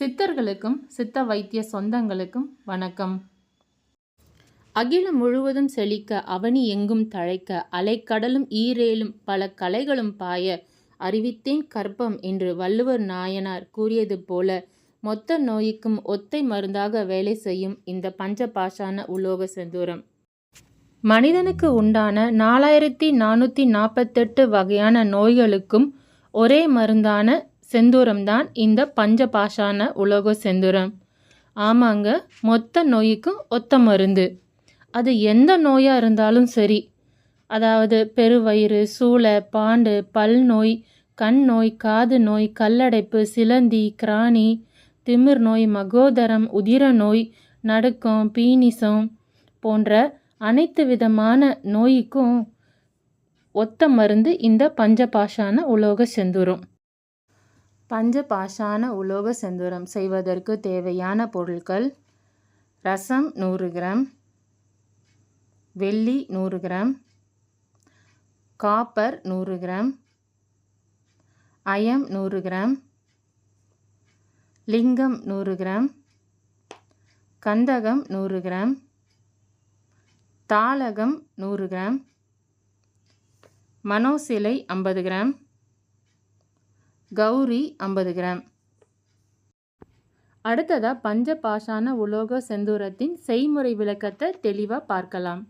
சித்தர்களுக்கும் சித்த வைத்திய சொந்தங்களுக்கும் வணக்கம். அகிலம் முழுவதும் செழிக்க அவனி எங்கும் தழைக்க அலைக்கடலும் ஈரேலும் பல கலைகளும் பாய அறிவித்தேன் கற்பம் என்று வள்ளுவர் நாயனார் கூறியது போல மொத்த நோய்க்கும் ஒத்தை மருந்தாக வேலை செய்யும் இந்த பஞ்சபாஷான உலோக செந்தூரம். மனிதனுக்கு உண்டான நாலாயிரத்தி நானூற்றி நாற்பத்தெட்டு வகையான நோய்களுக்கும் ஒரே மருந்தான செந்தூரம்தான் இந்த பஞ்சபாஷான உலோக செந்தூரம். ஆமாங்க மொத்த நோய்க்கும் ஒத்த மருந்து. அது எந்த நோயாக இருந்தாலும் சரி. அதாவது பெருவயிறு சூளை பாண்டு பல் நோய் கண் நோய் காது நோய் கல்லடைப்பு சிலந்தி கிராணி திமிர் நோய் மகோதரம் உதிர நோய் நடுக்கம் பீனிசம் போன்ற அனைத்து விதமான நோய்க்கும் ஒத்த மருந்து இந்த பஞ்சபாஷான உலோக செந்தூரம். பஞ்சபாஷான உலோக செந்தூரம் செய்வதற்கு தேவையான பொருட்கள் ரசம் நூறு கிராம் வெள்ளி நூறு கிராம் காப்பர் நூறு கிராம் அயம் நூறு கிராம் லிங்கம் நூறு கிராம் கந்தகம் நூறு கிராம் தாளகம் நூறு கிராம் மனோசிலை ஐம்பது கிராம் கௌரி ஐம்பது கிராம். அடுத்ததாக பஞ்சபாஷான உலோக செந்தூரத்தின் செய்முறை விளக்கத்தை தெளிவாக பார்க்கலாம்.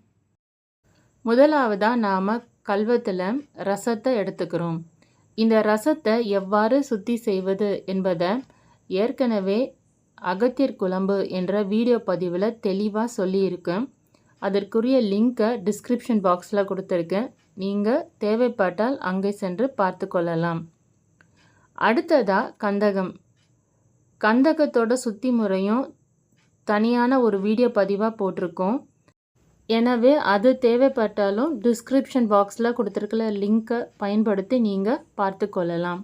முதலாவதாக நாம் கல்வத்தில் ரசத்தை எடுத்துக்கிறோம். இந்த ரசத்தை எவ்வாறு சுத்தி செய்வது என்பதை ஏற்கனவே அகத்தியர் குழம்பு என்ற வீடியோ பதிவில் தெளிவாக சொல்லியிருக்கேன் அதற்குரிய லிங்க்கை டிஸ்கிரிப்ஷன் பாக்ஸில் கொடுத்துருக்கேன் நீங்கள் தேவைப்பட்டால் அங்கே சென்று பார்த்து கொள்ளலாம். அடுத்ததாக கந்தகம். கந்தகத்தோட சுத்தி முறையும் தனியான ஒரு வீடியோ பதிவாக போட்டிருக்கோம். எனவே அது தேவைப்பட்டாலும் டிஸ்கிரிப்ஷன் பாக்ஸில் கொடுத்துருக்கிற லிங்க்கை பயன்படுத்தி நீங்கள் பார்த்து கொள்ளலாம்.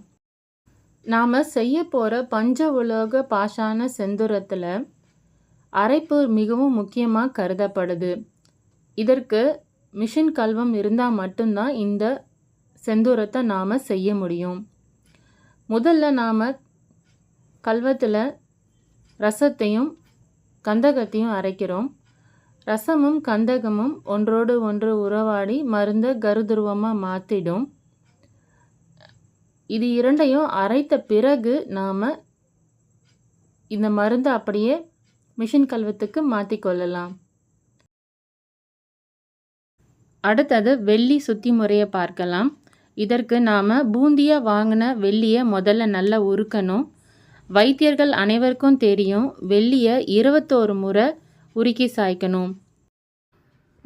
நாம் செய்ய போகிற பஞ்ச உலோக பாஷான செந்துரத்தில் அரைப்பு மிகவும் முக்கியமாக கருதப்படுது. இதற்கு மிஷின் கல்வம் இருந்தால் மட்டும்தான் இந்த செந்தூரத்தை நாம் செய்ய முடியும். முதல்ல நாம் கல்வத்தில் ரசத்தையும் கந்தகத்தையும் அரைக்கிறோம். ரசமும் கந்தகமும் ஒன்றோடு ஒன்று உறவாடி மருந்தை கருதுருவமாக மாற்றிடும் இது இரண்டையும் அரைத்த பிறகு நாம் இந்த மருந்தை அப்படியே மிஷின் கல்வத்துக்கு மாற்றிக்கொள்ளலாம் அடுத்தது வெள்ளி சுத்தி முறையை பார்க்கலாம். இதற்கு நாம் பூந்தியாக வாங்கின வெள்ளியை முதல்ல நல்லா உருக்கணும். வைத்தியர்கள் அனைவருக்கும் தெரியும் வெள்ளியை இருபத்தோரு முறை உருக்கி சாய்க்கணும்.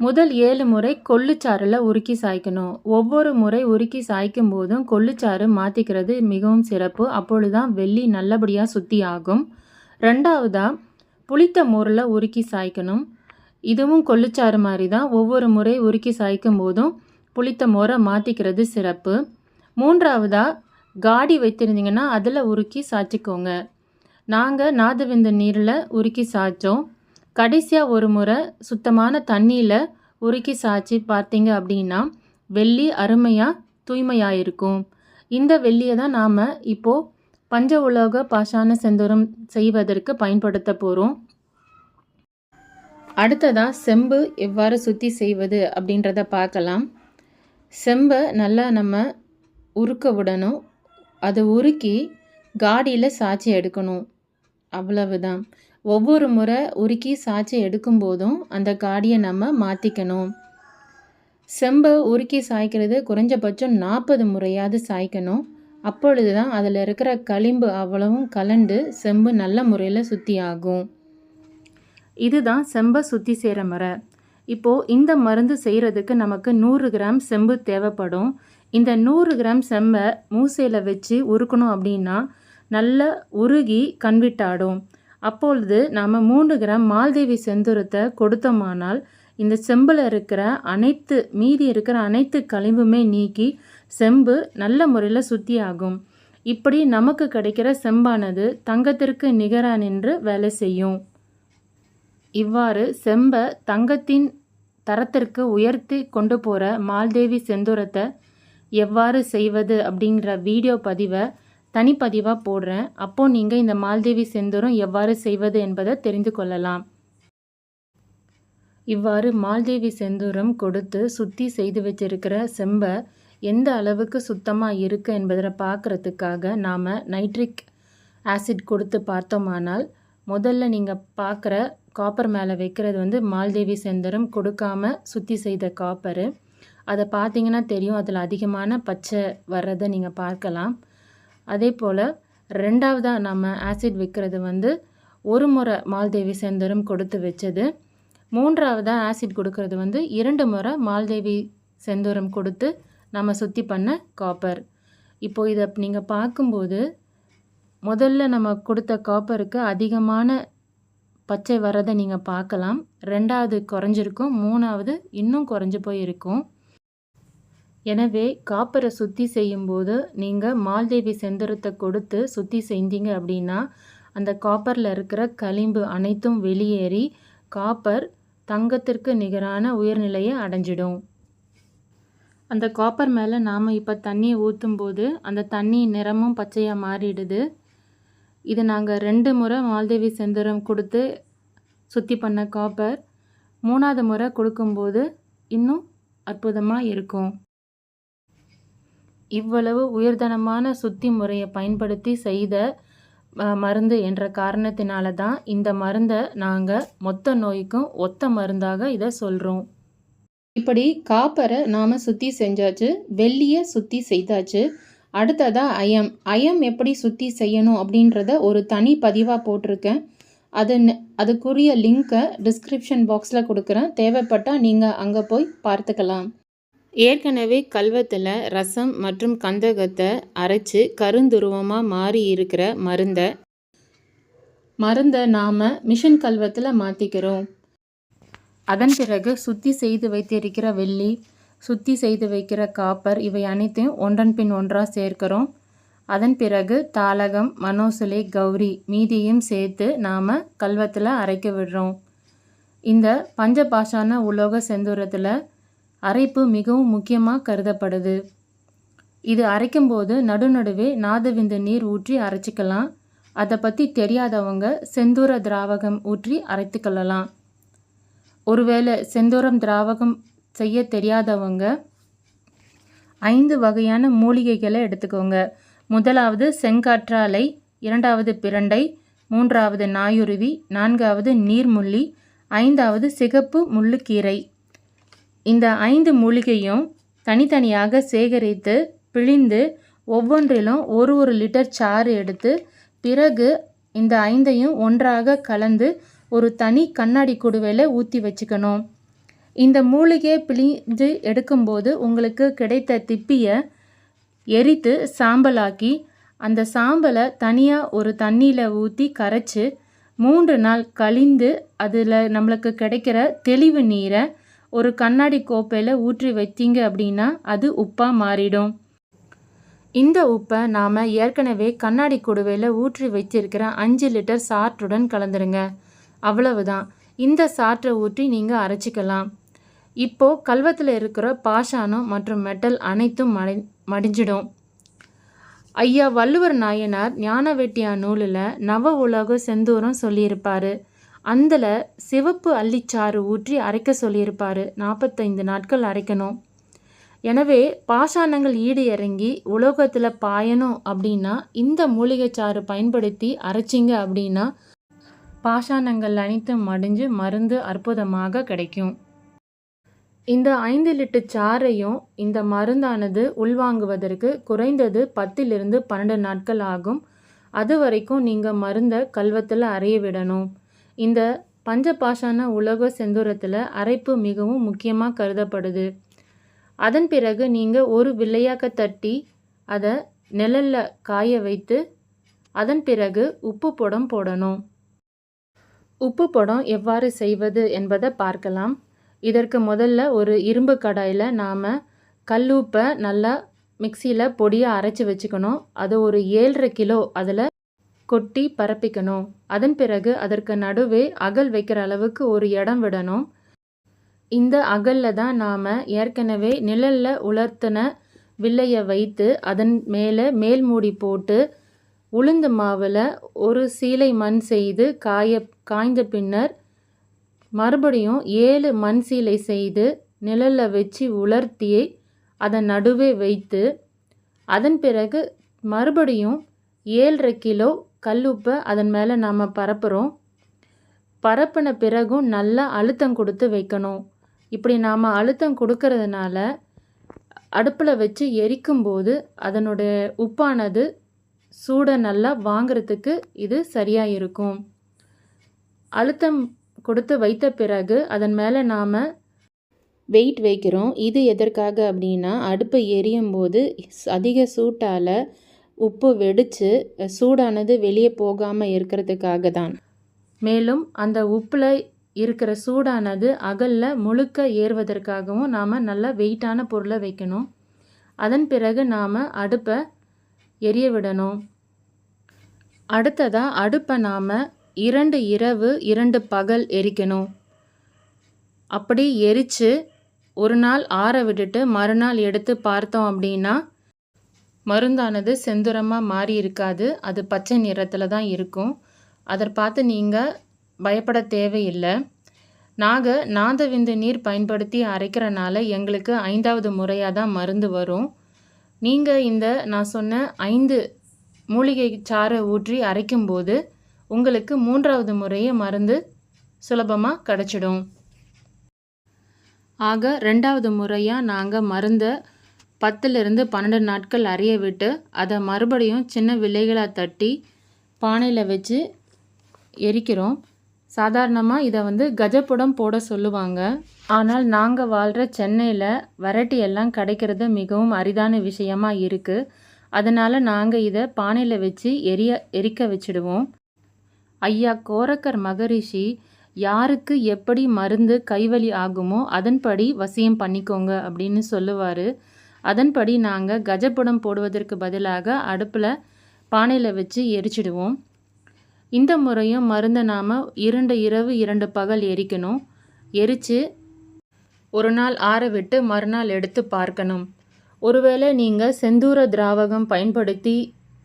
முதல் ஏழு முறை கொள்ளுச்சாறில் உருக்கி சாய்க்கணும். ஒவ்வொரு முறை உருக்கி சாய்க்கும் போதும் கொள்ளுச்சாறு மாற்றிக்கிறது மிகவும் சிறப்பு. அப்பொழுதுதான் வெள்ளி நல்லபடியாக சுத்தி ஆகும். ரெண்டாவதாக புளித்த மோரில் உருக்கி சாய்க்கணும். இதுவும் கொள்ளுச்சாறு மாதிரி தான் ஒவ்வொரு முறை உருக்கி சாய்க்கும் போதும் புளித்த மோரை மாற்றிக்கிறது சிறப்பு. மூன்றாவதாக காடி வைத்திருந்தீங்கன்னா அதில் உருக்கி சாய்ச்சிக்கோங்க. நாங்கள் நாதவிந்த நீரில் உருக்கி சாய்ச்சோம். கடைசியாக ஒரு முறை சுத்தமான தண்ணியில் உருக்கி சாய்ச்சி பார்த்தீங்க அப்படின்னா வெள்ளி அருமையாக தூய்மையாக இருக்கும் இந்த வெள்ளியை தான் நாம் இப்போது பஞ்ச உலோக பாஷான செந்தூரம் செய்வதற்கு பயன்படுத்த போகிறோம் அடுத்ததாக செம்பு எவ்வாறு சுத்தி செய்வது அப்படின்றத பார்க்கலாம். செம்பை நல்லா நம்ம உருக்க விடணும். அதை உருக்கி காடியில் சாய்ச்சி எடுக்கணும். அவ்வளவுதான். ஒவ்வொரு முறை உருக்கி சாய்ச்சி எடுக்கும்போதும் அந்த காடியை நம்ம மாற்றிக்கணும் செம்பை உருக்கி சாய்க்கிறது குறைஞ்சபட்சம் நாற்பது முறையாவது சாய்க்கணும். அப்பொழுது தான் அதில் இருக்கிற களிம்பு அவ்வளவும் கலண்டு செம்பு நல்ல முறையில் சுத்தி ஆகும் இதுதான் செம்பை சுற்றி செய்கிற முறை இப்போது இந்த மருந்து செய்கிறதுக்கு நமக்கு நூறு கிராம் செம்பு தேவைப்படும். இந்த நூறு கிராம் செம்பை மூசையில் வச்சு உருக்கணும் அப்படின்னா நல்லா உருகி கண்விட்டாடும். அப்பொழுது நாம் மூணு கிராம் மால்தேவி செந்துரத்தை கொடுத்தோமானால் இந்த செம்பில் இருக்கிற அனைத்து மீதி இருக்கிற அனைத்து கழிவுமே நீக்கி செம்பு நல்ல முறையில் சுத்தி ஆகும் இப்படி நமக்கு கிடைக்கிற செம்பானது தங்கத்திற்கு நிகரா நின்று வேலை செய்யும். இவ்வாறு செம்பை தங்கத்தின் தரத்திற்கு உயர்த்தி கொண்டு போகிற மால்தேவி செந்தூரத்தை எவ்வாறு செய்வது அப்படிங்கிற வீடியோ பதிவை தனிப்பதிவாக போடுறேன். அப்போது நீங்கள் இந்த மால்தேவி செந்தூரம் எவ்வாறு செய்வது என்பதை தெரிந்து கொள்ளலாம். இவ்வாறு மால்தேவி செந்தூரம் கொடுத்து சுத்தி செய்து வச்சிருக்கிற செம்பை எந்த அளவுக்கு சுத்தமாக இருக்குது என்பதை பார்க்குறதுக்காக நாம் நைட்ரிக் ஆசிட் கொடுத்து பார்த்தோமானால் முதல்ல நீங்கள் பார்க்குற காப்பர் மேலே வைக்கிறது வந்து மால்தேவி செந்தரம் கொடுக்காம சுத்தி செய்த காப்பரு அதை பார்த்தீங்கன்னா தெரியும் அதில் அதிகமான பச்சை வர்றதை நீங்கள் பார்க்கலாம். அதே போல் ரெண்டாவதாக நம்ம ஆசிட் வைக்கிறது வந்து ஒரு முறை மால்தேவி செந்தரம் கொடுத்து வச்சது. மூன்றாவதாக ஆசிட் கொடுக்கறது வந்து இரண்டு முறை மால்தேவி செந்தூரம் கொடுத்து நம்ம சுத்தி பண்ண காப்பர் இப்போது இதை நீங்கள் பார்க்கும்போது முதல்ல நம்ம கொடுத்த காப்பருக்கு அதிகமான பச்சை வரதை நீங்கள் பார்க்கலாம். ரெண்டாவது குறைஞ்சிருக்கும். மூணாவது இன்னும் குறைஞ்சி போயிருக்கும். எனவே காப்பரை சுத்தி செய்யும்போது நீங்கள் மால்தேவி செந்தரத்தை கொடுத்து சுத்தி செஞ்சீங்க அப்படின்னா அந்த காப்பரில் இருக்கிற களிம்பு அனைத்தும் வெளியேறி காப்பர் தங்கத்திற்கு நிகரான உயர்நிலையை அடைஞ்சிடும். அந்த காப்பர் மேலே நாம் இப்போ தண்ணியை ஊற்றும்போது அந்த தண்ணி நிறமும் பச்சையாக மாறிடுது. இது நாங்கள் ரெண்டு முறை மால்தேவி செந்தரம் கொடுத்து சுத்தி பண்ண காப்பர். மூணாவது முறை கொடுக்கும்போது இன்னும் அற்புதமாக இருக்கும். இவ்வளவு உயர்தனமான சுத்தி முறையை பயன்படுத்தி செய்த மருந்து என்ற காரணத்தினால தான் இந்த மருந்தை நாங்கள் மொத்த நோய்க்கும் ஒத்த மருந்தாக இதை சொல்கிறோம் இப்படி காப்பரை நாம் சுத்தி செஞ்சாச்சு வெள்ளியை சுத்தி செய்தாச்சு. அடுத்ததாக அயம் அயம் எப்படி சுத்தி செய்யணும் அப்படின்றத ஒரு தனி பதிவாக போட்டிருக்கேன். அது அதுக்குரிய லிங்க்கை டிஸ்கிரிப்ஷன் பாக்ஸில் கொடுக்குறேன். தேவைப்பட்டால் நீங்கள் அங்கே போய் பார்த்துக்கலாம். ஏற்கனவே கல்வத்தில் ரசம் மற்றும் கந்தகத்தை அரைச்சு கருந்துருவமாக மாறி இருக்கிற மருந்தை மருந்தை நாம் மிஷின் கல்வத்தில் மாற்றிக்கிறோம் அதன் பிறகு சுத்தி செய்து வைத்திருக்கிற வெள்ளி சுத்தி செய்து வைக்கிற காப்பர் இவை அனைத்தையும் ஒன்றன் பின் ஒன்றாக சேர்க்கிறோம். அதன் பிறகு தாளகம் மனோசுலை கௌரி மீதியும் சேர்த்து நாம் கல்வத்தில் அரைக்க விடுறோம். இந்த பஞ்சபாஷான உலோக செந்தூரத்தில் அரைப்பு மிகவும் முக்கியமாக கருதப்படுது. இது அரைக்கும்போது நடுநடுவே நாதவிந்து நீர் ஊற்றி அரைச்சிக்கலாம். அதை பற்றி தெரியாதவங்க செந்தூர திராவகம் ஊற்றி அரைத்துக்கொள்ளலாம். ஒருவேளை செந்தூரம் திராவகம் செய்ய தெரியாதவங்க ஐந்து வகையான மூலிகைகளை எடுத்துக்கோங்க. முதலாவது செங்காற்றாலை இரண்டாவது பிரண்டை மூன்றாவது நாயுருவி நான்காவது நீர்முள்ளி ஐந்தாவது சிகப்பு முள்ளுக்கீரை. இந்த ஐந்து மூலிகையும் தனித்தனியாக சேகரித்து பிழிந்து ஒவ்வொன்றிலும் ஒரு ஒரு லிட்டர் சாறு எடுத்து பிறகு இந்த ஐந்தையும் ஒன்றாக கலந்து ஒரு தனி கண்ணாடி குடுவையில் ஊற்றி வச்சுக்கணும். இந்த மூலிகையை பிழிஞ்சு எடுக்கும்போது உங்களுக்கு கிடைத்த திப்பியை எரித்து சாம்பலாக்கி அந்த சாம்பலை தனியாக ஒரு தண்ணியில் ஊற்றி கரைச்சி மூன்று நாள் கழிந்து அதில் நம்மளுக்கு கிடைக்கிற தெளிவு நீரை ஒரு கண்ணாடி கோப்பையில் ஊற்றி வைத்தீங்க அப்படின்னா அது உப்பாக மாறிடும். இந்த உப்பை நாம் ஏற்கனவே கண்ணாடி குடுவையில் ஊற்றி வச்சிருக்கிற அஞ்சு லிட்டர் சாற்றுடன் கலந்துருங்க. அவ்வளவுதான். இந்த சாற்றை ஊற்றி நீங்கள் அரைச்சிக்கலாம். இப்போ கல்வத்தில் இருக்கிற பாஷானம் மற்றும் மெட்டல் அனைத்தும் மடி மடிஞ்சிடும். ஐயா வள்ளுவர் நாயனார் ஞான வெட்டியா நூலில் நவ உலக செந்தூரம் சொல்லியிருப்பார். அந்தில் சிவப்பு அள்ளிச்சாறு ஊற்றி அரைக்க சொல்லியிருப்பார். நாற்பத்தைந்து நாட்கள் அரைக்கணும். எனவே பாஷாணங்கள் ஈடு இறங்கி உலோகத்தில் பாயணும் அப்படின்னா இந்த மூலிகைச்சாறு பயன்படுத்தி அரைச்சிங்க அப்படின்னா பாஷாணங்கள் அனைத்தும் மடிஞ்சு மருந்து அற்புதமாக கிடைக்கும். இந்த ஐந்து லிட்டர் சாறையும் இந்த மருந்தானது உள்வாங்குவதற்கு குறைந்தது பத்திலிருந்து பன்னெண்டு நாட்கள் ஆகும். அது வரைக்கும் நீங்கள் மருந்தை கல்வத்தில் அரைய விடணும். இந்த பஞ்சபாஷான உலக செந்தூரத்தில் அரைப்பு மிகவும் முக்கியமாக கருதப்படுது. அதன் பிறகு நீங்கள் ஒரு வில்லையாக்க தட்டி அதை நிழலில் காய வைத்து அதன் பிறகு உப்பு படம் போடணும். உப்பு படம் எவ்வாறு செய்வது என்பதை பார்க்கலாம். இதற்கு முதல்ல ஒரு இரும்பு கடாயில் நாம் கல்லுப்பை நல்லா மிக்சியில் பொடியாக அரைச்சி வச்சுக்கணும். அது ஒரு ஏழரை கிலோ அதில் கொட்டி பரப்பிக்கணும். அதன் பிறகு அதற்கு நடுவே அகல் வைக்கிற அளவுக்கு ஒரு இடம் விடணும். இந்த அகலில் தான் நாம் ஏற்கனவே நிழலில் உலர்த்தின வில்லையை வைத்து அதன் மேலே மேல் மூடி போட்டு உளுந்து மாவில் ஒரு சீலை மண் செய்து காய காய்ந்த பின்னர் மறுபடியும் ஏழு மண் சீலை செய்து நிழலில் வச்சு உலர்த்தி அதன் நடுவே வைத்து அதன் பிறகு மறுபடியும் ஏழரை கிலோ கல்லுப்பை அதன் மேலே நாம் பரப்புகிறோம் பரப்பின பிறகும் நல்லா அழுத்தம் கொடுத்து வைக்கணும். இப்படி நாம் அழுத்தம் கொடுக்கறதுனால அடுப்பில் வச்சு எரிக்கும்போது அதனுடைய உப்பானது சூடை நல்லா வாங்கிறதுக்கு இது சரியாக இருக்கும். அழுத்தம் கொடுத்து வைத்த பிறகு அதன் மேலே நாம் வெயிட் வைக்கிறோம். இது எதற்காக அப்படின்னா அடுப்பு எரியும் போது அதிக சூட்டால் உப்பு வெடித்து சூடானது வெளியே போகாமல் இருக்கிறதுக்காக தான். மேலும் அந்த உப்பில் இருக்கிற சூடானது அகலில் முழுக்க ஏறுவதற்காகவும் நாம் நல்லா வெயிட்டான பொருளை வைக்கணும். அதன் பிறகு நாம் அடுப்பை எரிய விடணும். அடுத்ததாக அடுப்பை நாம் இரண்டு இரவு இரண்டு பகல் எரிக்கணும். அப்படி எரித்து ஒரு நாள் ஆற விட்டுட்டு மறுநாள் எடுத்து பார்த்தோம் அப்படின்னா மருந்தானது செந்துரமாக மாறி இருக்காது. அது பச்சை நிறத்தில் தான் இருக்கும். அதை பார்த்து நீங்கள் பயப்பட தேவையில்லை. நாங்கள் நாதவிந்து நீர் பயன்படுத்தி அரைக்கிறனால எங்களுக்கு ஐந்தாவது முறையாக தான் மருந்து வரும். நீங்கள் இந்த நான் சொன்ன ஐந்து மூலிகை சாறை ஊற்றி அரைக்கும்போது உங்களுக்கு மூன்றாவது முறையே மருந்து சுலபமாக கிடச்சிடும். ஆக ரெண்டாவது முறையாக நாங்கள் மருந்தை பத்துலேருந்து பன்னெண்டு நாட்கள் அறைய விட்டு அதை மறுபடியும் சின்ன விலைகளாக தட்டி பானையில் வச்சு எரிக்கிறோம். சாதாரணமாக இதை வந்து கஜப்புடம் போட சொல்லுவாங்க. ஆனால் நாங்கள் வாழ்கிற சென்னையில் வெரைட்டி எல்லாம் கிடைக்கிறது மிகவும் அரிதான விஷயமா இருக்குது அதனால் நாங்கள் இதை பானையில் வச்சு எரிய எரிக்க வச்சுடுவோம். ஐயா கோரக்கர் மகரிஷி யாருக்கு எப்படி மருந்து கைவலி ஆகுமோ அதன்படி வசியம் பண்ணிக்கோங்க அப்படின்னு சொல்லுவார். அதன்படி நாங்கள் கஜப்புடம் போடுவதற்கு பதிலாக அடுப்பில் பானையில் வச்சு எரிச்சிடுவோம். இந்த முறையும் மருந்தை நாம் இரண்டு இரவு இரண்டு பகல் எரிக்கணும். எரித்து ஒரு நாள் ஆற விட்டு மறுநாள் எடுத்து பார்க்கணும். ஒருவேளை நீங்கள் செந்தூர திராவகம் பயன்படுத்தி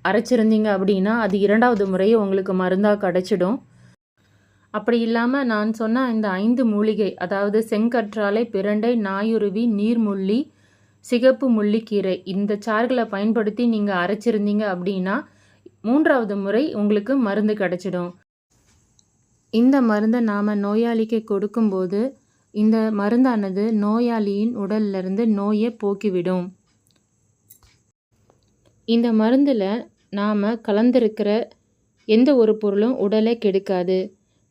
அரைச்சிருந்தீங்க அப்படின்னா அது இரண்டாவது முறையே உங்களுக்கு மருந்தாக கிடச்சிடும். அப்படி இல்லாமல் நான் சொன்ன இந்த ஐந்து மூலிகை அதாவது செங்கற்றாழை பிரண்டை நாயுருவி நீர்முள்ளி சிகப்பு முள்ளிக்கீரை இந்த சாறுகளை பயன்படுத்தி நீங்கள் அரைச்சிருந்தீங்க அப்படின்னா மூன்றாவது முறை உங்களுக்கு மருந்து கிடச்சிடும். இந்த மருந்தை நாம் நோயாளிக்கு கொடுக்கும்போது இந்த மருந்தானது நோயாளியின் உடல்லிருந்து நோயை போக்கிவிடும். இந்த மருந்தில் நாம் கலந்திருக்கிற எந்த ஒரு பொருளும் உடலை கெடுக்காது.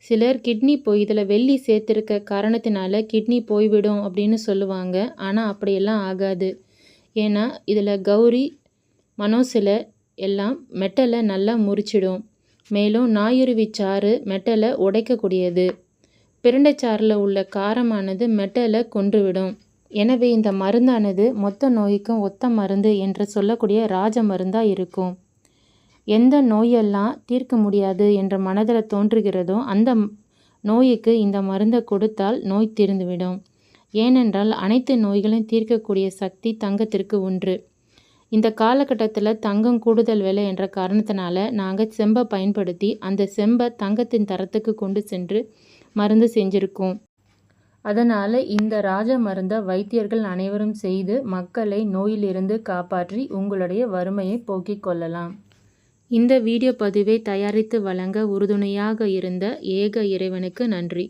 சிலர் கிட்னி போய் இதில் வெள்ளி சேர்த்துருக்க காரணத்தினால கிட்னி போய்விடும் அப்படின்னு சொல்லுவாங்க. ஆனால் அப்படியெல்லாம் ஆகாது. ஏன்னா இதில் கௌரி மனோசில எல்லாம் மெட்டலை நல்லா முறிச்சிடும். மேலும் நாயுருவி சாறு மெட்டலை உடைக்கக்கூடியது. பிரண்டைச்சாறில் உள்ள காரமானது மெட்டலை கொன்றுவிடும். எனவே இந்த மருந்தானது மொத்த நோய்க்கும் ஒத்த மருந்து என்று சொல்லக்கூடிய ராஜ மருந்தாக இருக்கும். எந்த நோயெல்லாம் தீர்க்க முடியாது என்ற மனதில் தோன்றுகிறதோ அந்த நோய்க்கு இந்த மருந்தை கொடுத்தால் நோய் தீர்ந்துவிடும். ஏனென்றால் அனைத்து நோய்களையும் தீர்க்கக்கூடிய சக்தி தங்கத்திற்கு உண்டு. இந்த காலகட்டத்தில் தங்கம் கூடுதல் விலை என்ற காரணத்தினால நாங்கள் செம்பை பயன்படுத்தி அந்த செம்பை தங்கத்தின் தரத்துக்கு கொண்டு சென்று மருந்து செஞ்சுருக்கோம். அதனால் இந்த ராஜ மருந்தை வைத்தியர்கள் அனைவரும் செய்து மக்களை நோயிலிருந்து காப்பாற்றி உங்களுடைய வறுமையை போக்கிக் கொள்ளலாம். இந்த வீடியோ பதிவை தயாரித்து வழங்க உறுதுணையாக இருந்த ஏக இறைவனுக்கு நன்றி.